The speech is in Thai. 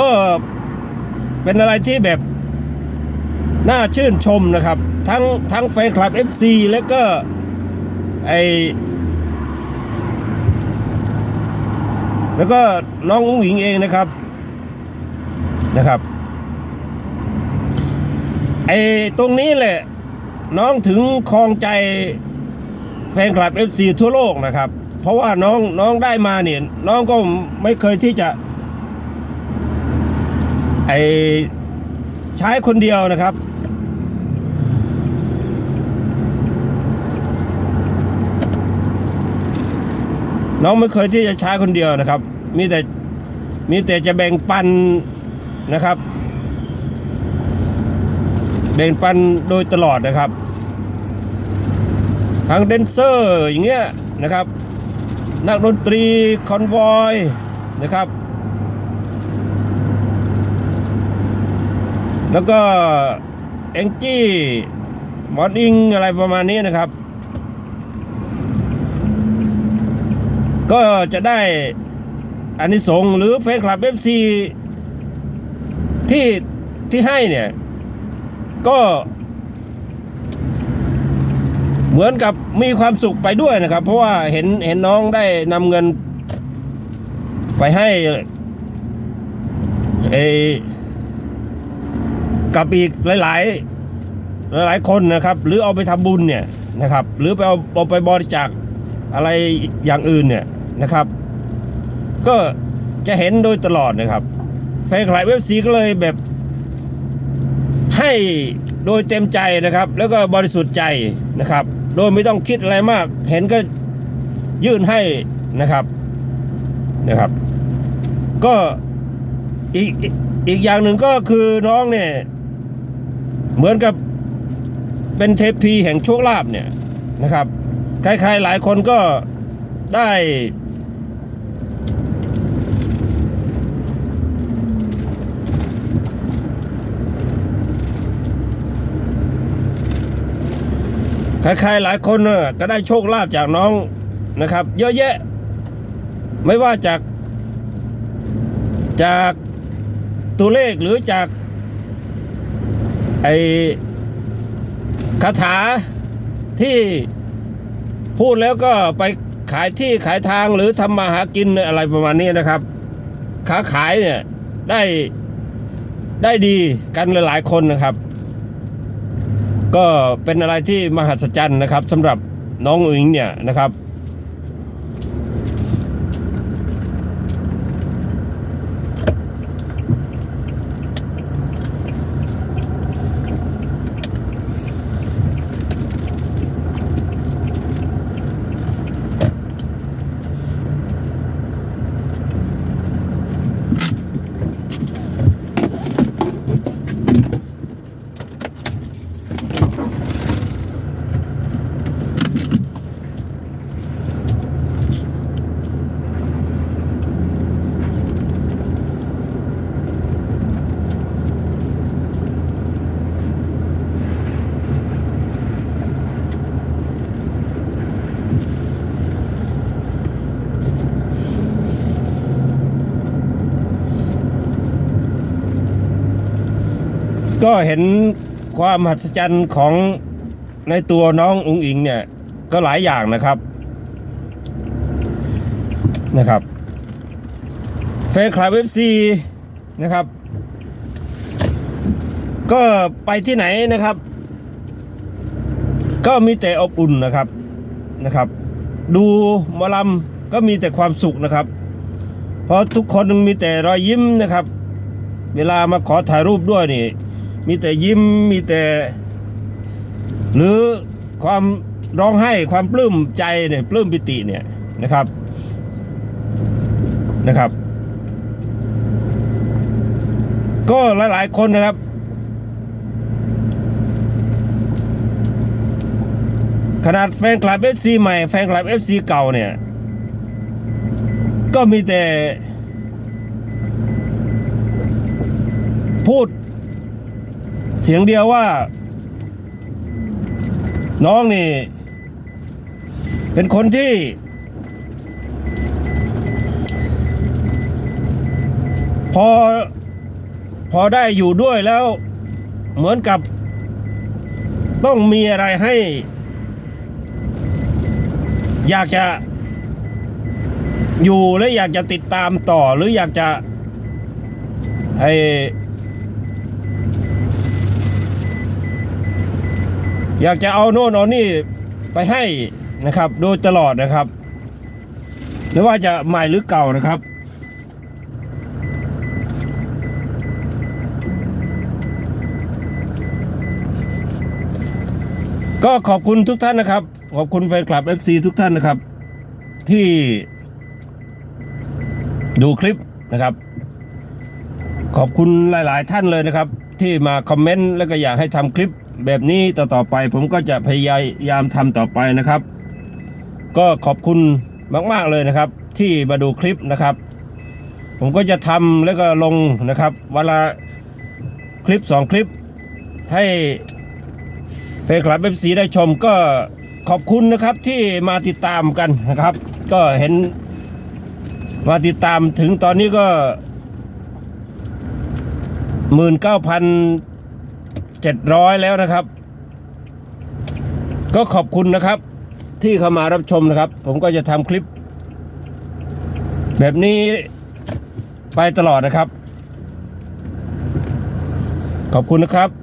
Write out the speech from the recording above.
ก็เป็นอะไรที่แบบน่าชื่นชมนะครับ ทั้งทั้งแฟนคลับ FC แล้วก็ไอแล้วก็น้องอุ้งหญิงเองนะครับนะครับไอตรงนี้แหละน้องถึงคลองใจแฟนคลับ FC ทั่วโลกนะครับ เพราะว่าน้องน้องได้มาเนี่ยน้องก็ไม่เคยที่จะ ไอใช้คนเดียวนะครับ น้องไม่เคยที่จะใช้คนเดียวนะครับ มีแต่มีแต่จะแบ่งปันนะครับ แบ่งปันโดยตลอดนะครับทั้งแดนเซอร์อย่างเงี้ยนะครับ นักดนตรีคอนวอยนะครับ แล้วก็แองจี้มอดอิงอะไรประมาณนี้นะครับ ก็จะได้อานิสงส์หรือแฟนคลับเอฟซีที่ที่ให้เนี่ย ก็ เหมือนกับมีความสุขไปด้วยนะครับ เพราะว่าเห็นเห็นน้องได้นำเงิน ไปให้เอ กับอีกหลาย ๆ หลายๆคนนะครับ หรือเอาไปทำบุญเนี่ยนะครับ หรือไปเอาเอาไปบริจาคอะไรอย่างอื่นเนี่ยนะครับ ก็จะเห็นโดยตลอดนะครับ แฟนคลับเว็บซีก็เลยแบบให้โดยเต็มใจนะครับ แล้วก็บริสุทธิ์ใจนะครับ โดยไม่ต้องคิดอะไรมาก เห็นก็ยื่นให้นะครับนะครับ ก็อีกอีกอย่างหนึ่งก็คือน้องเนี่ย เหมือนกับเป็นเทพีแห่งโชคลาภเนี่ยนะครับ ใครๆหลายคนก็ได้ใครๆหลายคนน่ะก็ได้โชคลาภจากน้องนะครับ เยอะแยะ ไม่ว่าจากจากตัวเลขหรือจาก ไอคาถาที่พูดแล้วก็ไปขายที่ขายทางหรือทำมาหากินอะไรประมาณนี้นะครับ ค้าขายเนี่ยได้ได้ดีกันหลายๆคนนะครับ ก็เป็นอะไรที่มหัศจรรย์นะครับสำหรับน้องอุ๋งเนี่ยนะครับ ก็เห็น ความมหัศจรรย์ของในตัวน้องอุงอิงเนี่ย ก็หลายอย่างนะครับนะครับเฟซคลับเอฟซีนะครับ ก็ไปที่ไหนนะครับ ก็มีแต่อบอุ่นนะครับนะครับ ดูหมอลำก็มีแต่ความสุขนะครับ เพราะทุกคนมีแต่รอยยิ้มนะครับ เวลามาขอถ่ายรูปด้วยนี่ มีแต่ยิ้มมีแต่ หรือความร้องไห้ความปลื้มใจเนี่ยปลื้มปิติเนี่ยนะครับนะครับ ก็หลาย ๆ คนนะครับ ขนาดแฟนคลับ FC ใหม่แฟนคลับ FC เก่าเนี่ย ก็มีแต่ พูด เสียงเดียวว่า น้องนี่ เป็นคนที่ พอ พอได้อยู่ด้วยแล้ว เหมือนกับ ต้องมีอะไรให้ อยากจะอยู่และอยากจะติดตามต่อหรืออยากจะไอ อยากจะเอาโน่นเอานี่ไปให้นะครับ โดยตลอดนะครับ ไม่ว่าจะใหม่หรือเก่านะครับก็ขอบคุณทุกท่านนะครับ ขอบคุณแฟนคลับ FC ทุกท่านนะครับ ที่ดูคลิปนะครับ ขอบคุณหลาย ๆ ท่านเลยนะครับ ที่มาคอมเมนต์แล้วก็อยากให้ทำคลิป แบบนี้ต่อๆไปผมก็จะพยายามทำต่อไปนะครับ ก็ขอบคุณมาก ๆ เลยนะครับ ที่มาดูคลิปนะครับ ผมก็จะทำแล้วก็ลงนะครับเวลาคลิปสองคลิปให้แฟนคลับเอฟซีได้ชมก็ขอบคุณนะครับที่มาติดตามกันนะครับ ก็เห็นมาติดตามถึงตอนนี้ก็หมื่นเก้าพัน เจ็ดร้อยแล้วนะครับ ก็ขอบคุณนะครับ ที่เข้ามารับชมนะครับ ผมก็จะทำคลิป แบบนี้ไปตลอดนะครับ ขอบคุณนะครับ